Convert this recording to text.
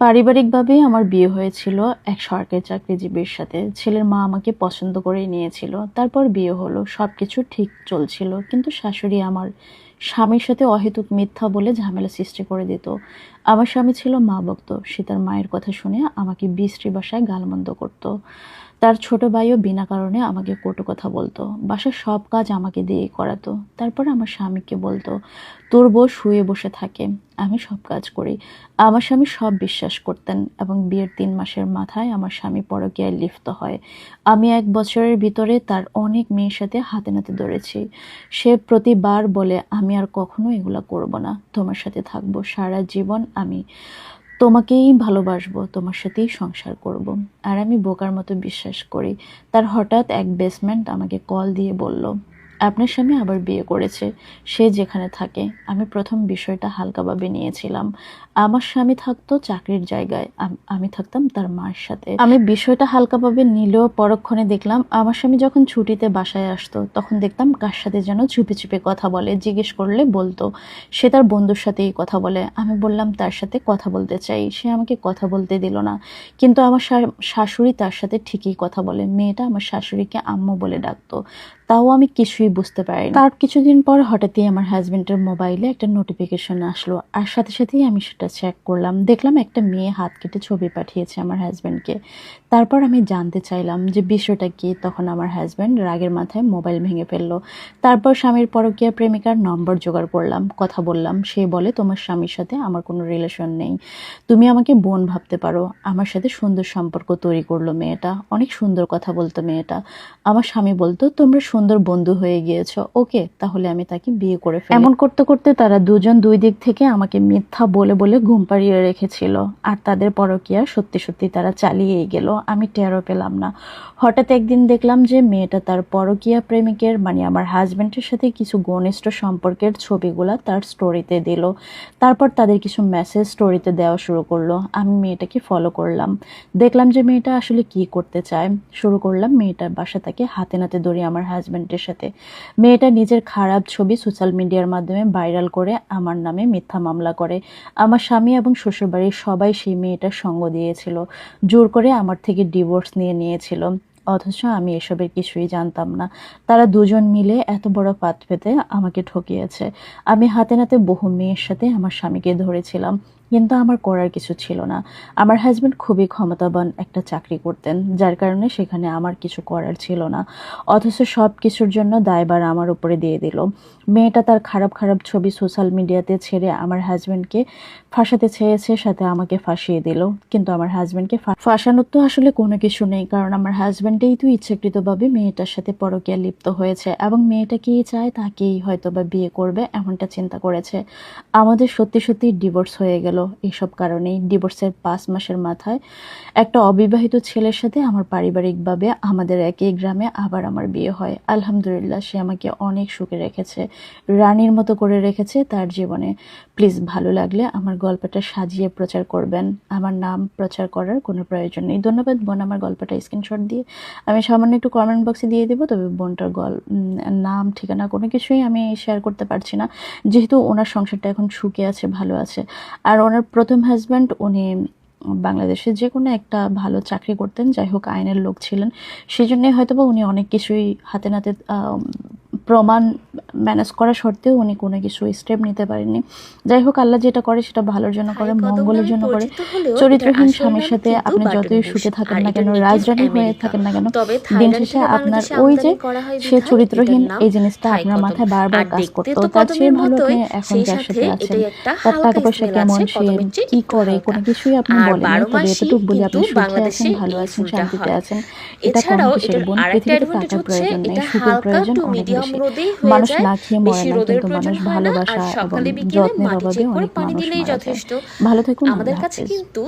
পারিবারিকভাবে আমার বিয়ে হয়েছিল এক সরকারি চাকরিজীবীর সাথে। ছেলের মা আমাকে পছন্দ করেই নিয়েছিল। তারপর বিয়ে হলো সব কিছু ঠিক চলছিল। কিন্তু শাশুড়ি আমার স্বামীর সাথে অহেতুক মিথ্যা বলে ঝামেলা সৃষ্টি করে দিত। আমার স্বামী ছিল মা ভক্ত। সে তার মায়ের কথা শুনে আমাকে বিশ্রী বাসায় গালমন্দ করত। তার ছোট ভাইও বিনা কারণে আমাকে কটু কথা বলতো। বাসার সব কাজ আমাকে দিয়ে করাতো। তারপর আমার স্বামীকে বলতো, তোর বউ শুয়ে বসে থাকে, আমি সব কাজ করি। আমার স্বামী সব বিশ্বাস করতেন এবং বিয়ের তিন মাসের মাথায় আমার স্বামী পরকীয়ায় লিপ্ত হয়। আমি এক বছরের ভিতরে তার অনেক মেয়ের সাথে হাতে নাতে ধরেছি। সে প্রতিবার বলে, আমি আর কখনো এগুলা করব না। তোমার সাথে থাকব সারা জীবন আমি। তোমাকেই ভালোবাসবো, তোমার সাথেই সংসার করব। আর আমি বোকার মতো বিশ্বাস করি তার হঠাৎ এক বেসমেন্ট আমাকে কল দিয়ে বলল আপনার স্বামী আবার বিয়ে করেছে, সে যেখানে থাকে। আমি প্রথম বিষয়টা হালকাভাবে নিয়েছিলাম। আমার স্বামী থাকতো চাকরির জায়গায়, আমি থাকতাম তার মার সাথে। আমি বিষয়টা হালকাভাবে নিলেও পরক্ষণে দেখলাম, আমার স্বামী যখন ছুটিতে বাসায় আসতো, তখন দেখতাম কার সাথে যেন চুপে চুপে কথা বলে, জিজ্ঞেস করলে বলতো, সে তার বন্ধুর সাথেই কথা বলে। আমি বললাম, তার সাথে কথা বলতে চাই। সে আমাকে কথা বলতে দিল না। কিন্তু আমার শাশুড়ি তার সাথে ঠিকই কথা বলে। মেয়েটা আমার শাশুড়িকে আম্মু বলে ডাকতো। তাও আমি কিছুই বুঝতে পারি তার কিছুদিন পর হঠাৎই আমার হাজবেন্ডের মোবাইলে একটা নোটিফিকেশন আসলো আর সাথে সাথেই আমি সেটা চেক করলাম। দেখলাম একটা মেয়ে হাত কেটে ছবি পাঠিয়েছে আমার হাজবেন্ডকে তারপর আমি জানতে চাইলাম যে বিষয়টা কি, তখন আমার হাজবেন্ড রাগের মাথায় মোবাইল ভেঙে ফেলল। তারপর স্বামীর পরকীয়া প্রেমিকার নম্বর জোগাড় করলাম, কথা বললাম। সে বলে, তোমার স্বামীর সাথে আমার কোনো রিলেশন নেই। তুমি আমাকে বোন ভাবতে পারো। আমার সাথে সুন্দর সম্পর্ক তৈরি করল মেয়েটা। অনেক সুন্দর কথা বলতো মেয়েটা। আমার স্বামী বলতো, তোমরা সুন্দর বন্ধু হয়ে গিয়েছো। ওকে, তাহলে আমি তাকে বিয়ে করে ফেলি। এমন করতে করতে তারা দুজন দুই দিক থেকে আমাকে মিথ্যা বলে বলে ঘুম পাড়িয়ে রেখেছিল। আর তাদের পরকীয়া সত্যি সত্যি তারা চালিয়েই গেল। আমি টেরও পেলাম না। হঠাৎ একদিন দেখলাম যে মেয়েটা তার পরকীয়া প্রেমিকের মানে আমার হাজবেন্ডের সাথে কিছু ঘনিষ্ঠ সম্পর্কের ছবিগুলা তার স্টোরিতে দিল। তারপর তাদের কিছু মেসেজ স্টোরিতে দেওয়া শুরু করল। আমি মেয়েটাকে ফলো করলাম। দেখলাম যে মেয়েটা আসলে কি করতে চায়। শুরু করলাম মেয়েটার বাসা তাকে হাতে নাতে ধরে আমার হাজবেন্ডের সাথে। মেয়েটা নিজের খারাপ ছবি সোশ্যাল মিডিয়ার মাধ্যমে ভাইরাল করে আমার নামে মিথ্যা মামলা করে। আমার স্বামী এবং শ্বশুরবাড়ির সবাই সেই মেয়েটার সঙ্গ দিয়েছিল। জোর করে আমার ডিভোর্স নিয়ে নিয়েছিল। অথচ আমি এসবের কিছুই জানতাম না। তারা দুজন মিলে এত বড় পাত পেতে আমাকে ঠকিয়েছে। আমি হাতে নাতে বহু মেয়ের সাথে আমার স্বামীকে ধরেছিলাম। কিন্তু আমার করার কিছু ছিল না। আমার হাজব্যান্ড খুবই ক্ষমতাবান একটা চাকরি করতেন, যার কারণে সেখানে আমার কিছু করার ছিল না। অথচ সব কিছুর জন্য দায়বার আমার উপরে দিয়ে দিল। মেয়েটা তার খারাপ খারাপ ছবি সোশ্যাল মিডিয়াতে ছেড়ে আমার হাজব্যান্ডকে ফাঁসাতে চেয়েছে, সাথে আমাকে ফাঁসিয়ে দিল। কিন্তু আমার হাজব্যান্ডকে ফাঁসানোর তো আসলে কোনো কিছু নেই, কারণ আমার হাজবেন্ডেই তো ইচ্ছাকৃতভাবে মেয়েটার সাথে পরকীয়া লিপ্ত হয়েছে এবং মেয়েটা কি চায় তাকেই হয়তো বা বিয়ে করবে, এমনটা চিন্তা করেছে। আমাদের সত্যি সত্যি ডিভোর্স হয়ে গেল। এইসব কারণেই ডিভোর্সের পাঁচ মাসের মাথায় একটা অবিবাহিত ছেলের সাথে আমার পারিবারিকভাবে আমাদের একই গ্রামে আবার আমার বিয়ে হয়। আলহামদুলিল্লাহ, সে আমাকে অনেক সুখে রেখেছে, রানীর মতো করে রেখেছে তার জীবনে। প্লিজ, ভালো লাগলে আমার গল্পটা সাজিয়ে প্রচার করবেন। আমার নাম প্রচার করার কোনো প্রয়োজন নেই। ধন্যবাদ, বোন, আমার গল্পটা স্ক্রিনশট দিয়ে। আমি সামান্য একটু কমেন্ট বক্সে দিয়ে দেবো, তবে বোনটার গল নাম, ঠিকানা কোনো কিছুই আমি শেয়ার করতে পারছি না। যেহেতু ওনার সংসারটা এখন সুখে আছে, ভালো আছে। আর ওনার প্রথম হাজব্যান্ড উনি বাংলাদেশে যে কোনো একটা ভালো চাকরি করতেন, যাই হোক আইনের লোক ছিলেন। সেই জন্যই হয়তো বা উনি অনেক কিছুই হাতে নাতে প্রমাণ ম্যানেজ করা সত্ত্বেও উনি কোনো কিছু স্টেপ নিতে পারেননি। যাই হোক আল্লাহ যেটা করে সেটা ভালোর জন্য করে মঙ্গলের জন্য করে। চরিত্রহীন স্বামীর সাথে আপনি যতই সুখে থাকেন না কেন রাজরানী হয়ে থাকেন না কেন দিন শেষে আপনার ওই যে সে চরিত্রহীন এই জিনিসটা আপনার মাথায় বারবার কাজ করতো। তার চেয়ে ভালো আপনি এখন যার সাথে আছেন তার টাকা পয়সা কেমন সে কি করে কোনো কিছুই আপনি বলেন তবে এতটুকু বলে আপনি সুখে আছেন ভালো আছেন শান্তিতে আছেন এটা কম কিসের বোন পৃথিবীতে হচ্ছে প্রয়োজন নেই এটা সুখের হালকা প্রয়োজন টু অনেক মিডিয়াম বেশি মানুষ না খেয়ে মরে না কিন্তু মানুষ ভালোবাসা এবং যত্নের অভাবে অনেক পানি মানুষ মারা যায়। ভালো থাকুন আমাদের কাছে কিন্তু